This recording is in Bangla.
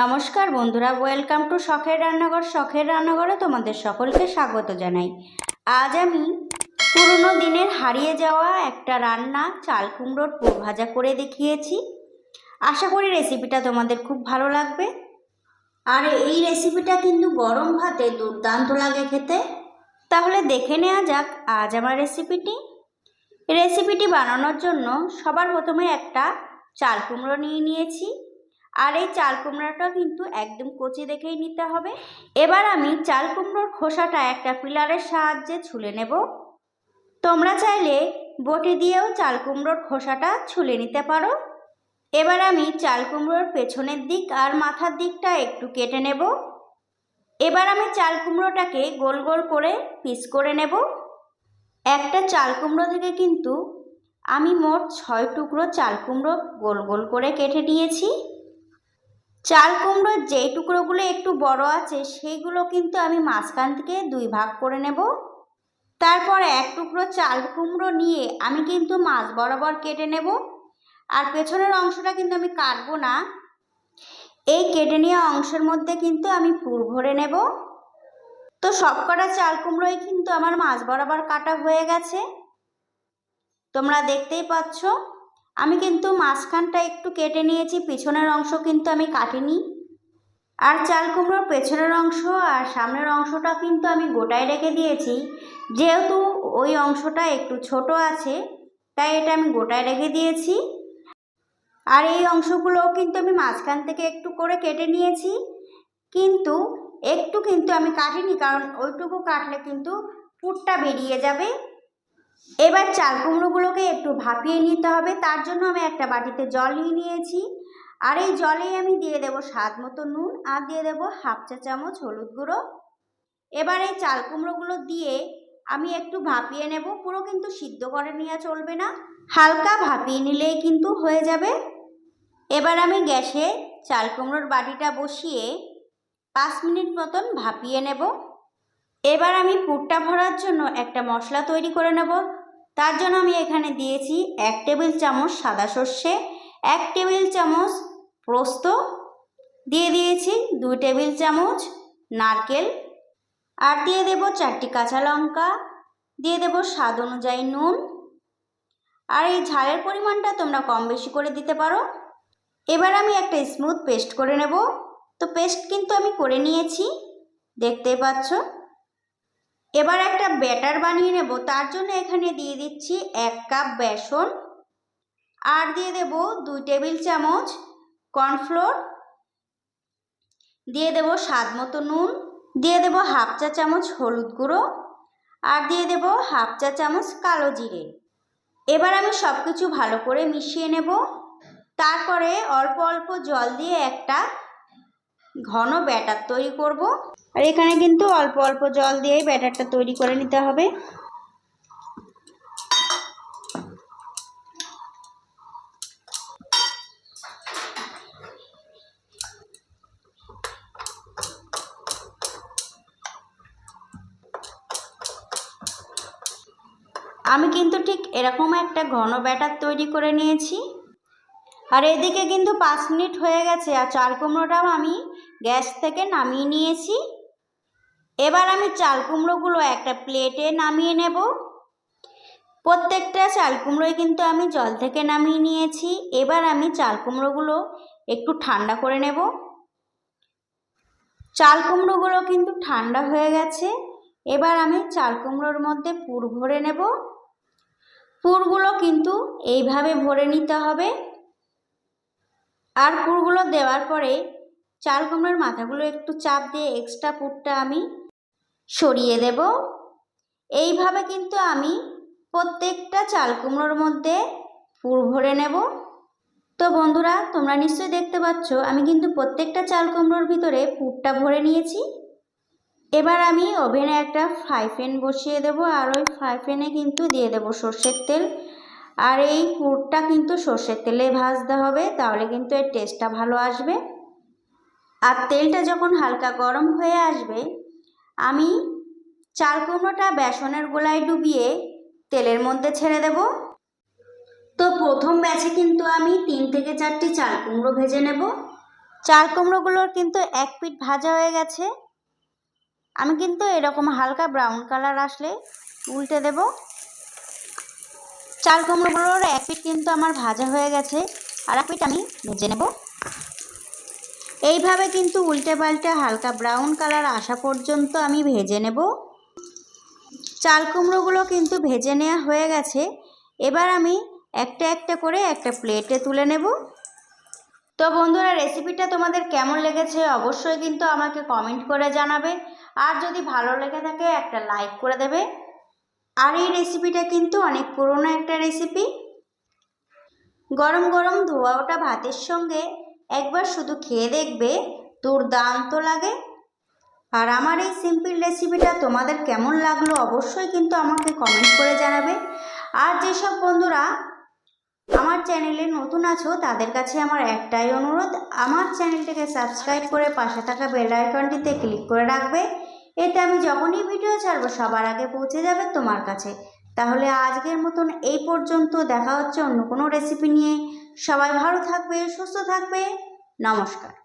নমস্কার বন্ধুরা ওয়েলকাম টু শখের রান্নাঘর। শখের রান্নাঘরে তোমাদের সকলকে স্বাগত জানাই। আজ আমি পুরনো দিনের হারিয়ে যাওয়া একটা রান্না, চাল কুমড়োর ভাজা করে দেখিয়েছি। আশা করি রেসিপিটা তোমাদের খুব ভালো লাগবে। আর এই রেসিপিটা কিন্তু গরম ভাতে দুর্দান্ত লাগে খেতে। তাহলে দেখে নেওয়া যাক আজ আমার রেসিপিটি রেসিপিটি বানানোর জন্য সবার প্রথমে একটা চাল কুমড়ো নিয়ে নিয়েছি। আর এই চাল কুমড়োটা কিন্তু একদম কচি দেখেই নিতে হবে। এবার আমি চাল কুমড়োর খোসাটা একটা পিলারের সাহায্যে ছুলে নেব। তোমরা চাইলে বটি দিয়েও চাল কুমড়োর খোসাটা ছুলে নিতে পারো। এবার আমি চাল কুমড়োর পেছনের দিক আর মাথার দিকটা একটু কেটে নেব। এবার আমি চাল কুমড়োটাকে গোল গোল করে পিস করে নেব। একটা চাল কুমড়ো থেকে কিন্তু আমি মোট ছয় টুকরো চাল কুমড়ো গোল গোল করে কেটে নিয়েছি। চাল কুমড়োর যেই টুকরোগুলো একটু বড় আছে সেইগুলো কিন্তু আমি মাঝখান থেকে দুই ভাগ করে নেব। তারপর এক টুকরো চাল কুমড়ো নিয়ে আমি কিন্তু মাছ বরাবর কেটে নেব। আর পেছনের অংশটা কিন্তু আমি কাটবো না। এই কেটে নেওয়া অংশের মধ্যে কিন্তু আমি পুর ভরে নেব। তো সবকটা চাল কুমড়োই কিন্তু আমার মাছ বরাবর কাটা হয়ে গেছে। তোমরা দেখতেই পাচ্ছ। আমি কিন্তু মাঝখানটা একটু কেটে নিয়েছি, পিছনের অংশ কিন্তু আমি কাটিনি। আর চাল কুমড়োর পেছনের অংশ আর সামনের অংশটা কিন্তু আমি গোটায় রেখে দিয়েছি। যেহেতু ওই অংশটা একটু ছোট আছে, তাই এটা আমি গোটায় রেখে দিয়েছি। আর এই অংশগুলোও কিন্তু আমি মাঝখান থেকে একটু করে কেটে নিয়েছি। কিন্তু একটু কিন্তু আমি কাটিনি, কারণ ওইটুকু কাটলে কিন্তু পুরটা বেরিয়ে যাবে। এবার চাল কুমড়োগুলোকে একটু ভাপিয়ে নিতে হবে। তার জন্য আমি একটা বাটিতে জল নিয়ে নিয়েছি। আর এই জলেই আমি দিয়ে দেবো স্বাদ মতো নুন আর দিয়ে দেবো হাফ চা চামচ হলুদ গুঁড়ো। এবার এই চাল কুমড়োগুলো দিয়ে আমি একটু ভাপিয়ে নেব। পুরো কিন্তু সিদ্ধ করে নেওয়া চলবে না। হালকা ভাপিয়ে নিলেই কিন্তু হয়ে যাবে। এবার আমি গ্যাসে চাল কুমড়োর বাটিটা বসিয়ে পাঁচ মিনিট মতন ভাপিয়ে নেব। এবার আমি পুরটা ভরার জন্য একটা মশলা তৈরি করে নেব। তার জন্য আমি এখানে দিয়েছি এক টেবিল চামচ সাদা সর্ষে, এক টেবিল চামচ পোস্ত, দিয়ে দিয়েছি দুই টেবিল চামচ নারকেল, আর দিয়ে দেব চারটি কাঁচা লঙ্কা, দিয়ে দেব স্বাদ অনুযায়ী নুন। আর এই ঝালের পরিমাণটা তোমরা কম বেশি করে দিতে পারো। এবার আমি একটা স্মুথ পেস্ট করে নেব। তো পেস্ট কিন্তু আমি করে নিয়েছি, দেখতেই পাচ্ছ? এবার একটা ব্যাটার বানিয়ে নেব। তার জন্য এখানে দিয়ে দিচ্ছি এক কাপ বেসন আর দিয়ে দেব দুই টেবিল চামচ কর্নফ্লোর। দিয়ে দেব স্বাদ মতো নুন। দিয়ে দেব হাফ চা চামচ হলুদ গুঁড়ো। আর দিয়ে দেব হাফ চা চামচ কালো জিরে। এবার আমি সব কিছু ভালো করে মিশিয়ে নেব। তারপরে অল্প অল্প জল দিয়ে একটা ঘন ব্যাটার তৈরি করব। আর এখানে কিন্তু অল্প অল্প জল দিয়েই ব্যাটারটা তৈরি করে নিতে হবে। আমি কিন্তু ঠিক এরকম একটা ঘন ব্যাটার তৈরি করে নিয়েছি। আর এদিকে কিন্তু পাঁচ মিনিট হয়ে গেছে আর চাল কুমড়োটাও আমি গ্যাস থেকে নামিয়ে নিয়েছি। এবার আমি চাল কুমড়োগুলো একটা প্লেটে নামিয়ে নেব। প্রত্যেকটা চাল কুমড়োই কিন্তু আমি জল থেকে নামিয়ে নিয়েছি। এবার আমি চাল কুমড়োগুলো একটু ঠান্ডা করে নেব। চাল কুমড়োগুলো কিন্তু ঠান্ডা হয়ে গেছে। এবার আমি চাল কুমড়োর মধ্যে পুর ভরে নেব। পুরগুলো কিন্তু এইভাবে ভরে নিতে হবে। আর পুরগুলো দেওয়ার পরে চাল কুমড়োর মাথাগুলো একটু চাপ দিয়ে এক্সট্রা পুরটা আমি সরিয়ে দেব। এইভাবে কিন্তু আমি প্রত্যেকটা চাল কুমড়োর মধ্যে পুর ভরে নেব। তো বন্ধুরা, তোমরা নিশ্চয়ই দেখতে পাচ্ছ, আমি কিন্তু প্রত্যেকটা চাল কুমড়োর ভিতরে পুরটা ভরে নিয়েছি। এবার আমি ওভেনে একটা ফ্রাই প্যান বসিয়ে দেব, আর ওই ফ্রাই প্যানে কিন্তু দিয়ে দেব সর্ষের তেল। আর এই পুরটা কিন্তু সর্ষের তেলে ভাজতে হবে, তাহলে কিন্তু এর টেস্টটা ভালো আসবে। আর তেলটা যখন হালকা গরম হয়ে আসবে আমি চার কুমড়োটা বেসনের গোলায় ডুবিয়ে তেলের মধ্যে ছেড়ে দেব। তো প্রথম ব্যাচে কিন্তু আমি তিন থেকে চারটি চাল কুমড়ো ভেজে নেব। চাল কুমড়োগুলোর কিন্তু এক পিঠ ভাজা হয়ে গেছে। আমি কিন্তু এরকম হালকা ব্রাউন কালার আসলে উল্টে দেব। চাল কুমড়োগুলোর এক পিঠ কিন্তু আমার ভাজা হয়ে গেছে। আর এক পিঠ আমি ভেজে নেব। এইভাবে কিন্তু উল্টে পাল্টে হালকা ব্রাউন কালার আসা পর্যন্ত আমি ভেজে নেব। চাল কুমড়োগুলো কিন্তু ভেজে নেওয়া হয়ে গেছে। এবার আমি একটা একটা করে একটা প্লেটে তুলে নেব। তো বন্ধুরা রেসিপিটা তোমাদের কেমন লেগেছে অবশ্যই কিন্তু আমাকে কমেন্ট করে জানাবে। আর যদি ভালো লেগে থাকে, একটা লাইক করে দেবে। আর এই রেসিপিটা কিন্তু অনেক পুরনো একটা রেসিপি গরম গরম ধোয়া ওটা ভাতের সঙ্গে একবার শুধু খেয়ে দেখবে, দুর্দান্ত লাগে। আর আমার এই সিম্পল রেসিপিটা তোমাদের কেমন লাগল অবশ্যই কিন্তু আমাকে কমেন্ট করে জানাবে। আর যেসব বন্ধুরা আমার চ্যানেলে নতুন আছো, তাদের কাছে আমার একটাই অনুরোধ, আমার চ্যানেলটিকে সাবস্ক্রাইব করে পাশে থাকা বেল আইকনটিতে ক্লিক করে রাখবে। এতে আমি যখনই ভিডিও ছাড়বো, সবার আগে পৌঁছে যাবে তোমার কাছে। তাহলে আজকের মতন এই পর্যন্ত দেখা হচ্ছে অন্য কোনো রেসিপি নিয়ে। সবাই ভালো থাকবে, সুস্থ থাকবে। নমস্কার।